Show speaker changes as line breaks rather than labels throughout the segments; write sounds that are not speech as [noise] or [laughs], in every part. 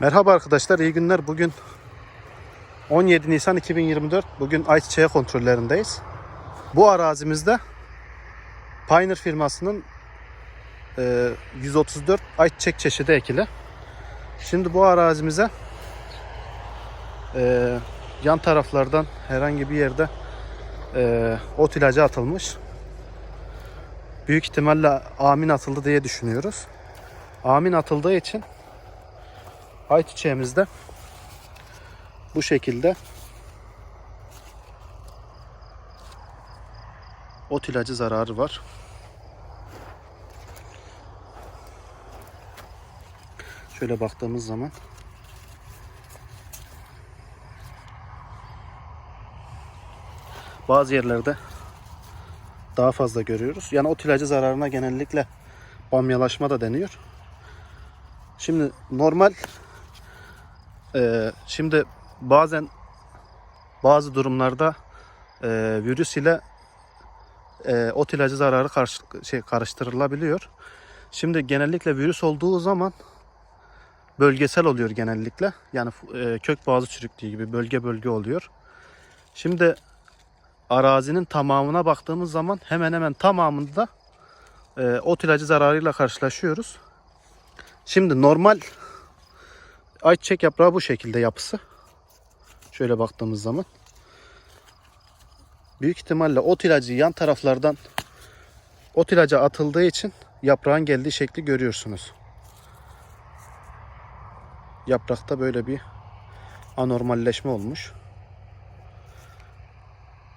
Merhaba arkadaşlar, iyi günler. Bugün 17 Nisan 2024. Bugün ayçiçeği kontrollerindeyiz. Bu arazimizde Pioneer firmasının e, 134 ayçiçek çeşidi ekili. Şimdi bu arazimize e, yan taraflardan herhangi bir yerde e, ot ilacı atılmış. Büyük ihtimalle amin atıldı diye düşünüyoruz. Amin atıldığı için ayçiçeğimizde bu şekilde ot ilacı zararı var. Şöyle baktığımız zaman bazı yerlerde daha fazla görüyoruz. Yani ot ilacı zararına genellikle bamyalaşma da deniyor. Şimdi normal ee, şimdi bazen bazı durumlarda e, virüs ile e, ot ilacı zararı karşı, şey, karıştırılabiliyor. Şimdi genellikle virüs olduğu zaman bölgesel oluyor genellikle. Yani e, kök bazı çürüklüğü gibi bölge bölge oluyor. Şimdi arazinin tamamına baktığımız zaman hemen hemen tamamında e, ot ilacı zararıyla karşılaşıyoruz. Şimdi normal ayçiçek yaprağı bu şekilde yapısı. Şöyle baktığımız zaman. Büyük ihtimalle ot ilacı yan taraflardan ot ilacı atıldığı için yaprağın geldiği şekli görüyorsunuz. Yaprakta böyle bir anormalleşme olmuş.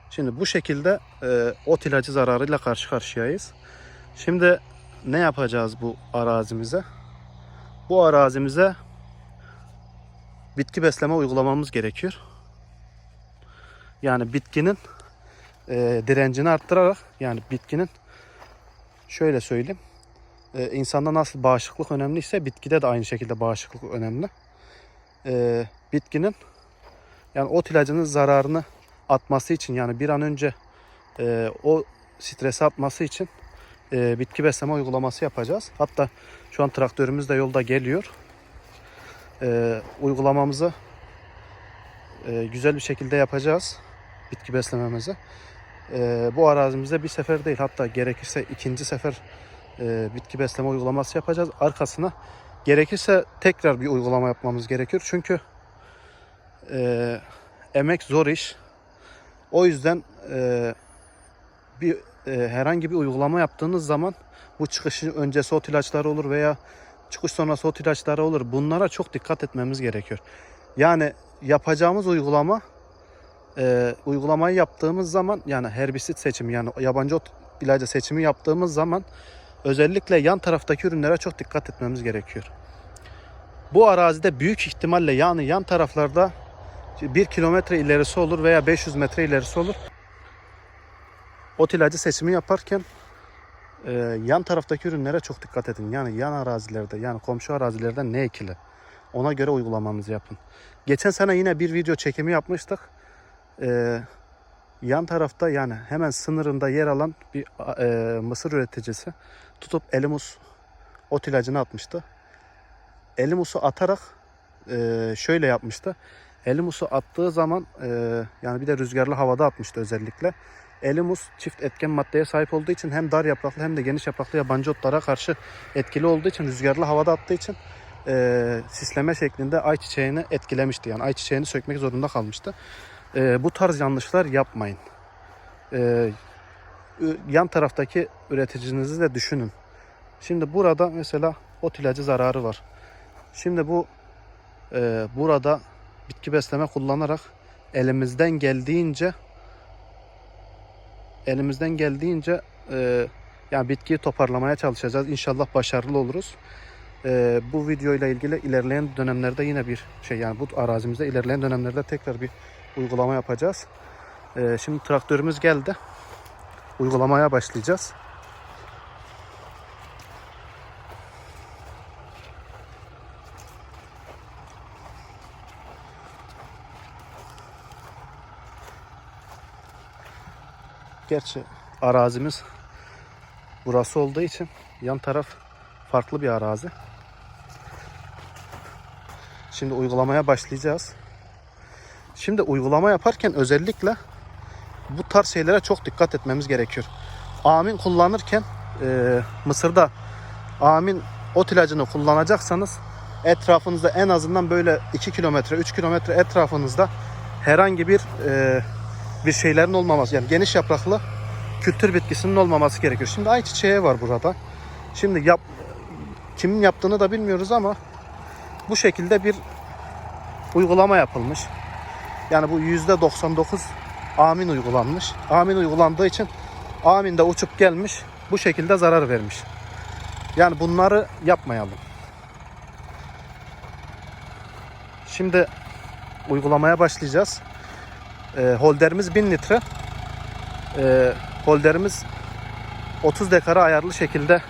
Şimdi bu şekilde e, ot ilacı zararıyla karşı karşıyayız. Şimdi ne yapacağız bu arazimize? Bu arazimize bitki besleme uygulamamız gerekiyor. Yani bitkinin e, direncini arttırarak yani bitkinin şöyle söyleyeyim e, insanda nasıl bağışıklık önemliyse bitkide de aynı şekilde bağışıklık önemli. E, bitkinin yani ot ilacının zararını atması için yani bir an önce e, o stresi atması için e, bitki besleme uygulaması yapacağız. Hatta şu an traktörümüz de yolda geliyor e, uygulamamızı e, güzel bir şekilde yapacağız. Bitki beslememizi. E, bu arazimizde bir sefer değil hatta gerekirse ikinci sefer e, bitki besleme uygulaması yapacağız. Arkasına gerekirse tekrar bir uygulama yapmamız gerekiyor. Çünkü e, emek zor iş. O yüzden e, bir e, herhangi bir uygulama yaptığınız zaman bu çıkışı öncesi ot ilaçları olur veya çıkış sonrası ot ilaçları olur. Bunlara çok dikkat etmemiz gerekiyor. Yani yapacağımız uygulama e, uygulamayı yaptığımız zaman yani herbisit seçimi yani yabancı ot ilacı seçimi yaptığımız zaman özellikle yan taraftaki ürünlere çok dikkat etmemiz gerekiyor. Bu arazide büyük ihtimalle yani yan taraflarda 1 kilometre ilerisi olur veya 500 metre ilerisi olur. Ot ilacı seçimi yaparken e, yan taraftaki ürünlere çok dikkat edin. Yani yan arazilerde yani komşu arazilerde ne ekili ona göre uygulamamızı yapın. Geçen sene yine bir video çekimi yapmıştık. E, yan tarafta yani hemen sınırında yer alan bir e, mısır üreticisi tutup Elimus ot ilacını atmıştı. Elimus'u atarak e, şöyle yapmıştı. Elimus'u attığı zaman e, yani bir de rüzgarlı havada atmıştı özellikle. Elimus çift etken maddeye sahip olduğu için hem dar yapraklı hem de geniş yapraklı yabancı otlara karşı etkili olduğu için rüzgarlı havada attığı için e, sisleme şeklinde ayçiçeğini etkilemişti. Yani ayçiçeğini sökmek zorunda kalmıştı. E, bu tarz yanlışlar yapmayın. E, yan taraftaki üreticinizi de düşünün. Şimdi burada mesela ot ilacı zararı var. Şimdi bu e, burada bitki besleme kullanarak elimizden geldiğince elimizden geldiğince e, yani bitkiyi toparlamaya çalışacağız. İnşallah başarılı oluruz. E, bu video ile ilgili ilerleyen dönemlerde yine bir şey yani bu arazimizde ilerleyen dönemlerde tekrar bir uygulama yapacağız. E, şimdi traktörümüz geldi. Uygulamaya başlayacağız. Gerçi arazimiz burası olduğu için yan taraf farklı bir arazi. Şimdi uygulamaya başlayacağız. Şimdi uygulama yaparken özellikle bu tarz şeylere çok dikkat etmemiz gerekiyor. Amin kullanırken e, Mısır'da amin ot ilacını kullanacaksanız etrafınızda en azından böyle 2 kilometre 3 kilometre etrafınızda herhangi bir e, bir şeylerin olmaması yani geniş yapraklı kültür bitkisinin olmaması gerekiyor. Şimdi ayçiçeği var burada. Şimdi yap kimin yaptığını da bilmiyoruz ama bu şekilde bir uygulama yapılmış. Yani bu %99 amin uygulanmış. Amin uygulandığı için amin de uçup gelmiş bu şekilde zarar vermiş. Yani bunları yapmayalım. Şimdi uygulamaya başlayacağız. E, holderimiz 1000 litre. E, holderimiz 30 dekara ayarlı şekilde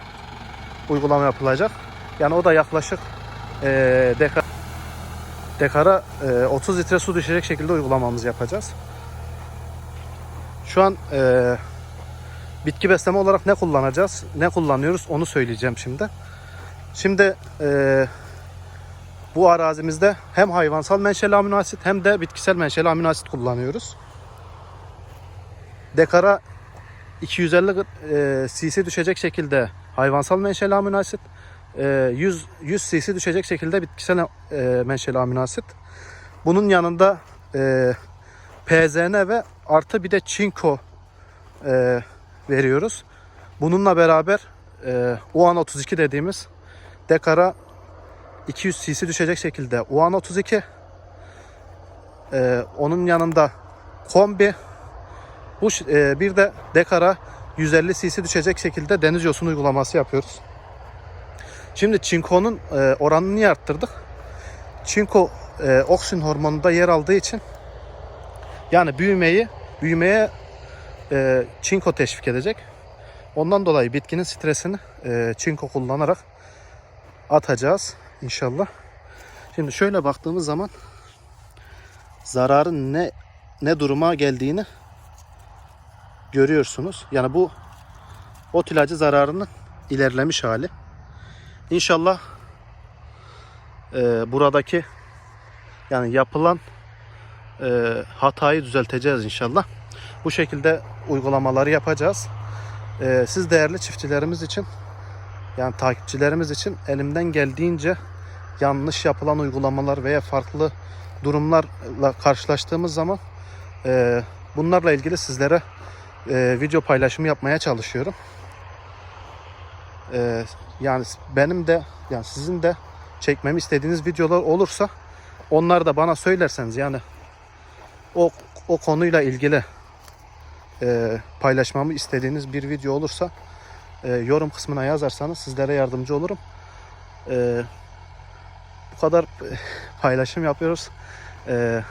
uygulama yapılacak. Yani o da yaklaşık e, dekar, dekara e, 30 litre su düşecek şekilde uygulamamızı yapacağız. Şu an e, bitki besleme olarak ne kullanacağız, ne kullanıyoruz onu söyleyeceğim şimdi. Şimdi e, bu arazimizde hem hayvansal menşeli amino asit hem de bitkisel menşeli amino asit kullanıyoruz. Dekara 250 e, cc düşecek şekilde hayvansal menşeli amino asit, e, 100 100 cc düşecek şekilde bitkisel e, menşeli amino. Bunun yanında e, PZN ve artı bir de çinko e, veriyoruz. Bununla beraber e, UAN 32 dediğimiz dekara 200 cc düşecek şekilde UAN 32 e, onun yanında kombi bu e, bir de dekara 150 cc düşecek şekilde deniz yosun uygulaması yapıyoruz. Şimdi çinkonun e, oranını niye arttırdık? Çinko e, oksin hormonunda yer aldığı için yani büyümeyi büyümeye e, çinko teşvik edecek. Ondan dolayı bitkinin stresini e, çinko kullanarak atacağız inşallah. Şimdi şöyle baktığımız zaman zararın ne ne duruma geldiğini görüyorsunuz. Yani bu ot ilacı zararının ilerlemiş hali. İnşallah e, buradaki yani yapılan e, hatayı düzelteceğiz inşallah. Bu şekilde uygulamaları yapacağız. E, siz değerli çiftçilerimiz için yani takipçilerimiz için elimden geldiğince yanlış yapılan uygulamalar veya farklı durumlarla karşılaştığımız zaman e, bunlarla ilgili sizlere e, video paylaşımı yapmaya çalışıyorum. E, yani benim de yani sizin de çekmemi istediğiniz videolar olursa onları da bana söylerseniz yani o o konuyla ilgili e, paylaşmamı istediğiniz bir video olursa e, yorum kısmına yazarsanız sizlere yardımcı olurum. E, bu kadar [laughs] paylaşım yapıyoruz. E,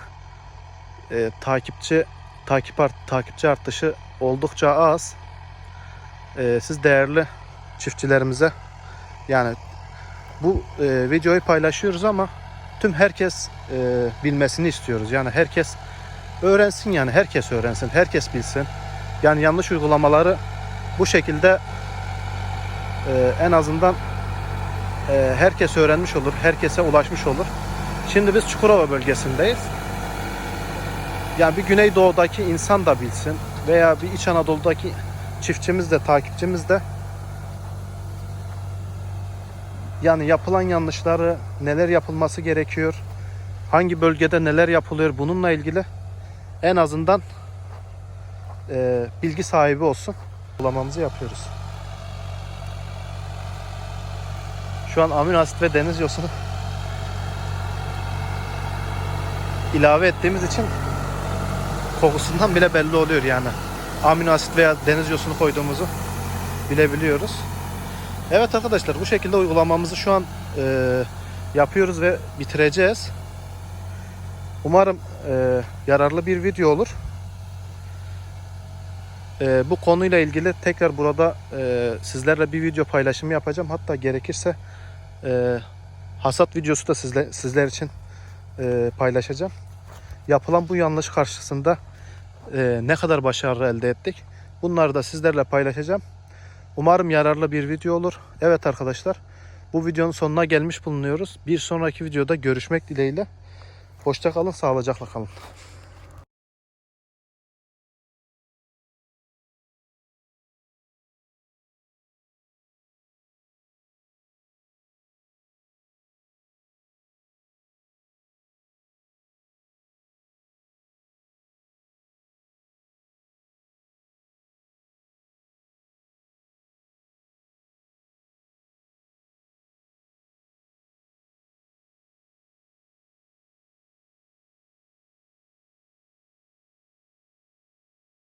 e, takipçi takip art, takipçi artışı oldukça az. E, siz değerli çiftçilerimize yani bu e, videoyu paylaşıyoruz ama tüm herkes e, bilmesini istiyoruz. Yani herkes öğrensin yani herkes öğrensin, herkes bilsin. Yani yanlış uygulamaları bu şekilde e, en azından e, herkes öğrenmiş olur, herkese ulaşmış olur. Şimdi biz Çukurova bölgesindeyiz. Yani bir Güneydoğu'daki insan da bilsin veya bir İç Anadolu'daki çiftçimiz de takipçimiz de yani yapılan yanlışları neler yapılması gerekiyor, hangi bölgede neler yapılıyor bununla ilgili en azından e, bilgi sahibi olsun. Uygulamamızı yapıyoruz. Şu an amino asit ve deniz yosunu ilave ettiğimiz için kokusundan bile belli oluyor yani. Amino asit veya deniz yosunu koyduğumuzu bilebiliyoruz. Evet arkadaşlar bu şekilde uygulamamızı şu an e, yapıyoruz ve bitireceğiz. Umarım e, yararlı bir video olur. E, bu konuyla ilgili tekrar burada e, sizlerle bir video paylaşımı yapacağım. Hatta gerekirse e, hasat videosu da sizle, sizler için e, paylaşacağım. Yapılan bu yanlış karşısında e, ne kadar başarı elde ettik. Bunları da sizlerle paylaşacağım. Umarım yararlı bir video olur. Evet arkadaşlar Bu videonun sonuna gelmiş bulunuyoruz. Bir sonraki videoda görüşmek dileğiyle. Hoşça kalın, sağlıcakla kalın.